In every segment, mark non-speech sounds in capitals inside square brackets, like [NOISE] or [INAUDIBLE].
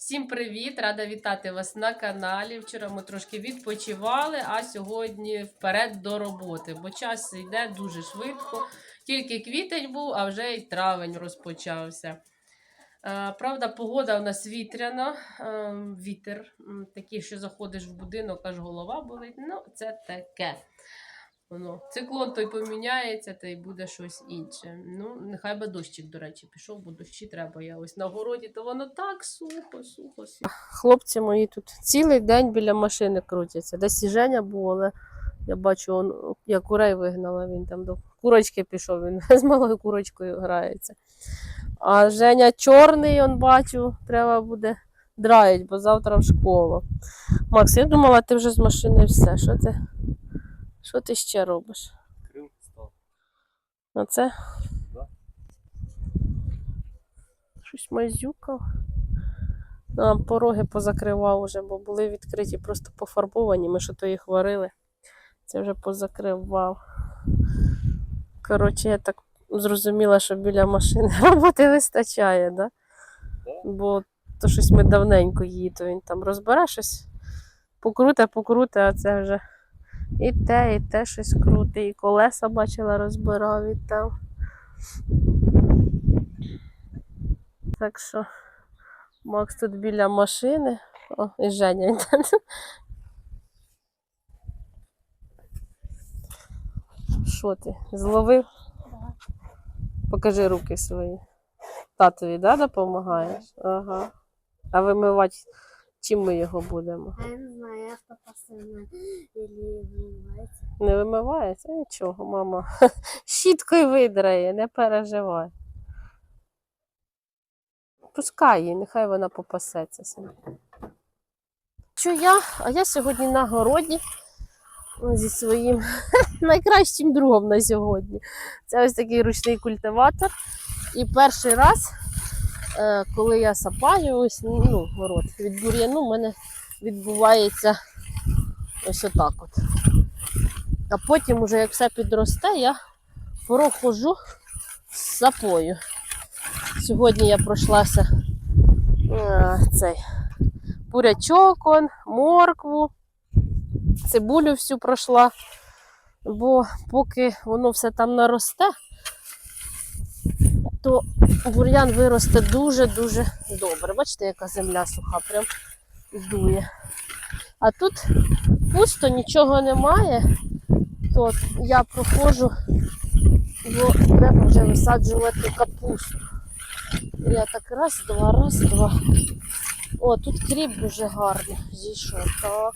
Всім привіт! Рада вітати вас на каналі. Вчора ми трошки відпочивали, а сьогодні вперед до роботи, бо час йде дуже швидко. Тільки квітень був, а вже й травень розпочався. Е, Правда, погода у нас вітряна, е, вітер такий, що заходиш в будинок, аж голова болить. Ну, це таке. Воно. Циклон той поміняється, та й буде щось інше. Ну, нехай би дощик, до речі, пішов, бо дощі треба. Я ось на городі, то воно так сухо, сухо, сухо. Хлопці мої тут цілий день біля машини крутяться. Десь і Женя був, але я бачу, он, я курей вигнала, він там до курочки пішов, він [LAUGHS] з малою курочкою грається. А Женя чорний, он бачу, треба буде драїть, бо завтра в школу. Макс, я думала, ти вже з машини все. Що ти? Що ти ще робиш? Крим став. Оце? Да. Щось мазюкав. А, пороги позакривав уже, бо були відкриті, просто пофарбовані. Ми що то їх варили. Це вже позакривав. Коротше, я так зрозуміла, що біля машини [LAUGHS] роботи вистачає, да? Да. Бо то щось ми давненько її, то він там розбере щось, покруте, покруте, а це вже і те, і те щось круте, і колеса бачила, розбирав і там. Так що Макс тут біля машини. О, і Женя. там. Що ти? Зловив? Покажи руки свої. Татові, да, допомагаєш? Ага. А вимивати чим ми його будемо? Я не знаю, я постоянно или. Не вимивається? Нічого, мама. [LAUGHS] Щіткою видрає, не переживай. Пускай її, нехай вона попасеться собі. Що я? А я сьогодні на городі зі своїм [LAUGHS] найкращим другом на сьогодні. Це ось такий ручний культиватор. І перший раз, коли я сапаю, ось ну, город від бур'яну, у мене відбувається ось отак от. А потім, уже як все підросте, я прохожу з сапою. Сьогодні я пройшлася е, цей бурячок, он, моркву, цибулю всю пройшла, бо поки воно все там наросте, то бур'ян виросте дуже-дуже добре. Бачите, яка земля суха, прям дує. А тут пусто, нічого немає то я проходжу, бо треба вже висаджувати капусту. Я так раз, два, раз, два. О, тут кріп дуже гарний зійшов. Так.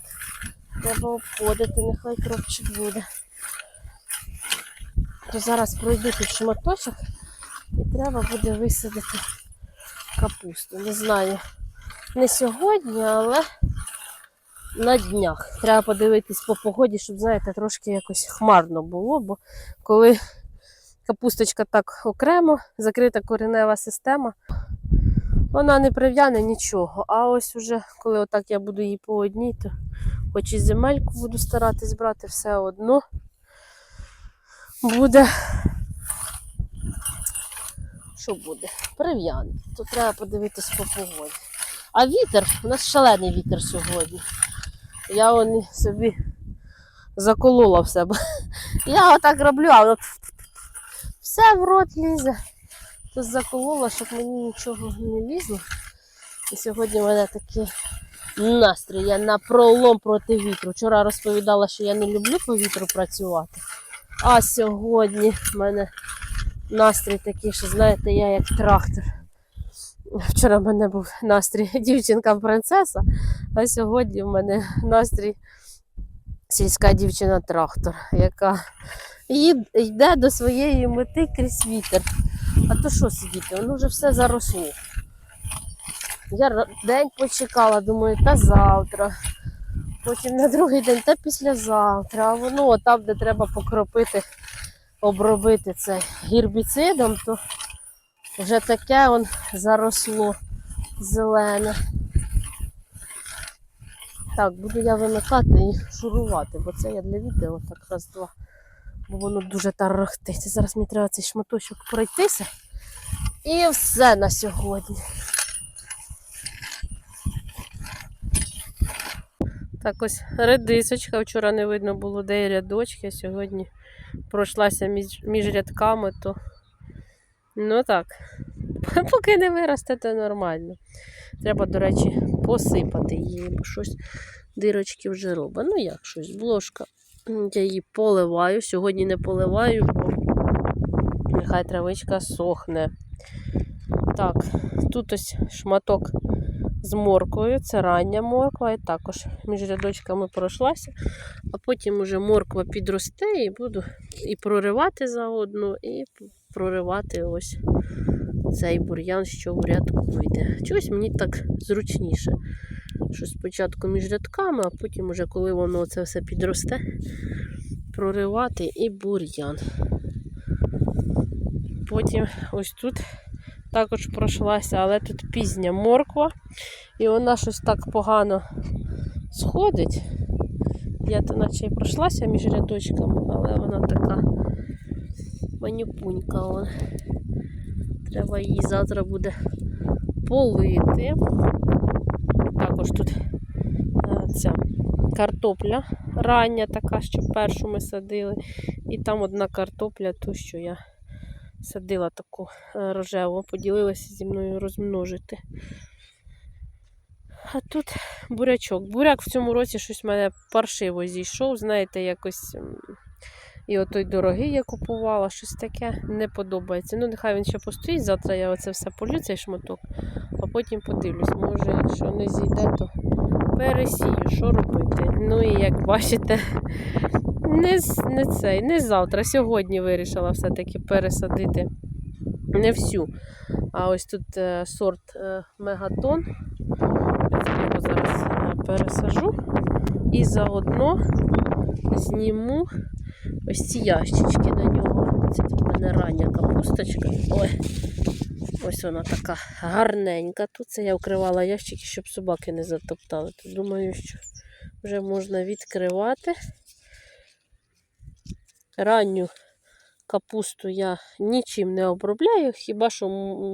Треба обходити, нехай кропчик буде. То зараз пройду тут шматочок і треба буде висадити капусту. Не знаю, не сьогодні, але на днях. Треба подивитись по погоді, щоб, знаєте, трошки якось хмарно було, бо коли капусточка так окремо, закрита коренева система, вона не прив'яне нічого. А ось уже, коли отак я буду її по одній, то хоч і земельку буду старатись брати, все одно буде. Що буде? Прив'яне. То треба подивитись по погоді. А вітер, у нас шалений вітер сьогодні. Я он собі заколола в себе. [LAUGHS] Я отак роблю, а воно все в рот лізе. То заколола, щоб мені нічого не лізло. І сьогодні в мене такий настрій. Я на пролом проти вітру. Вчора розповідала, що я не люблю по вітру працювати. А сьогодні в мене настрій такий, що знаєте, я як трактор. Вчора в мене був настрій [LAUGHS] дівчинка-принцеса, а сьогодні в мене настрій сільська дівчина-трактор, яка йде до своєї мети крізь вітер. А то що сидіти? Воно вже все заросло. Я день почекала, думаю, та завтра. Потім на другий день та післязавтра. А воно там, де треба покропити, обробити це гербіцидом, то вже таке он заросло зелене. Так, буду я вимикати і шурувати, бо це я для відео так раз-два. Бо воно дуже тарахтить. Зараз мені треба цей шматочок пройтися. І все на сьогодні. Так ось редисочка. Вчора не видно було, де рядочки, а сьогодні пройшлася між, між рядками, то ну так. [LAUGHS] Поки не виросте, то нормально. Треба, до речі, посипати її, бо щось дирочки вже робить. Ну як щось, бложка. Я її поливаю. Сьогодні не поливаю, бо нехай травичка сохне. Так, тут ось шматок з морквою, це рання морква, і також між рядочками пройшлася, а потім уже морква підросте і буду і проривати заодно, і проривати ось цей бур'ян, що в рядку йде. Чогось мені так зручніше. Що спочатку між рядками, а потім, уже, коли воно це все підросте, проривати і бур'ян. Потім ось тут також пройшлася, але тут пізня морква, і вона щось так погано сходить. Я то наче й пройшлася між рядочками, але вона така манюпунька. Вон. Треба її завтра буде полити. Також тут е, ця картопля рання така, що першу ми садили. І там одна картопля, ту, що я садила таку е, рожеву, поділилася зі мною розмножити. А тут бурячок. Буряк в цьому році щось в мене паршиво зійшов. Знаєте, якось. І отой дорогий я купувала, щось таке не подобається. Ну, нехай він ще постоїть. Завтра я оце все полю, цей шматок, а потім подивлюсь. Може, якщо не зійде, то пересію, що робити. Ну і як бачите, не, не цей, не завтра. Сьогодні вирішила все-таки пересадити не всю. А ось тут е, сорт е, мегатон. Я його зараз е, пересажу і заодно зніму ось ці ящички на нього. Це тут в мене рання капусточка. Ой, ось вона така гарненька. Тут це я вкривала ящики, щоб собаки не затоптали. Тут думаю, що вже можна відкривати. Ранню капусту я нічим не обробляю, хіба що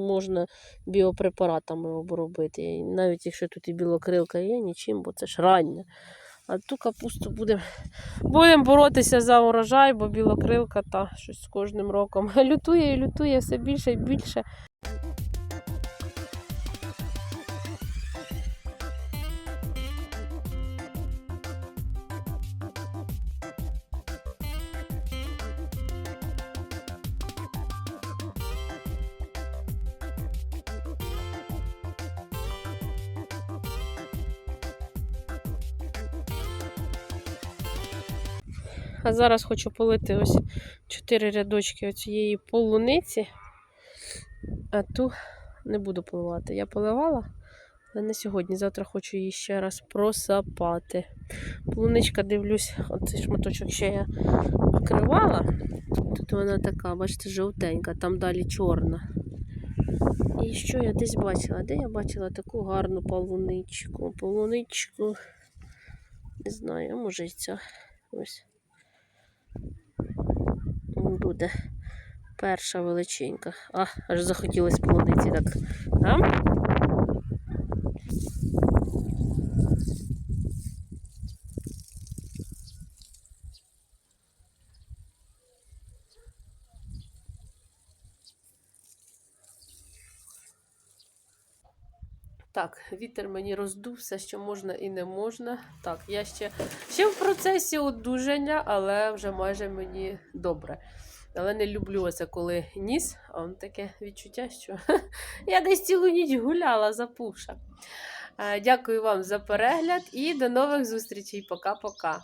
можна біопрепаратами обробити. Навіть якщо тут і білокрилка є, нічим, бо це ж рання. А ту капусту будемо будем боротися за урожай, бо білокрилка та щось з кожним роком [LAUGHS] лютує і лютує все більше і більше. А зараз хочу полити ось чотири рядочки оцієї полуниці. А ту не буду поливати. Я поливала, але не сьогодні. Завтра хочу її ще раз просапати. Полуничка, дивлюсь, оцей шматочок ще я вкривала. Тут вона така, бачите, жовтенька, там далі чорна. І що я десь бачила? Де я бачила таку гарну полуничку? Полуничку. Не знаю, може і ця. Ось. Буде перша величенька. А, аж захотілося полуниці так. А? Так, вітер мені роздув все, що можна і не можна. Так, я ще, ще в процесі одужання, але вже майже мені добре. Але не люблю оце, коли ніс, а он таке відчуття, що [LAUGHS] я десь цілу ніч гуляла за пуша. Дякую вам за перегляд і до нових зустрічей. Пока-пока.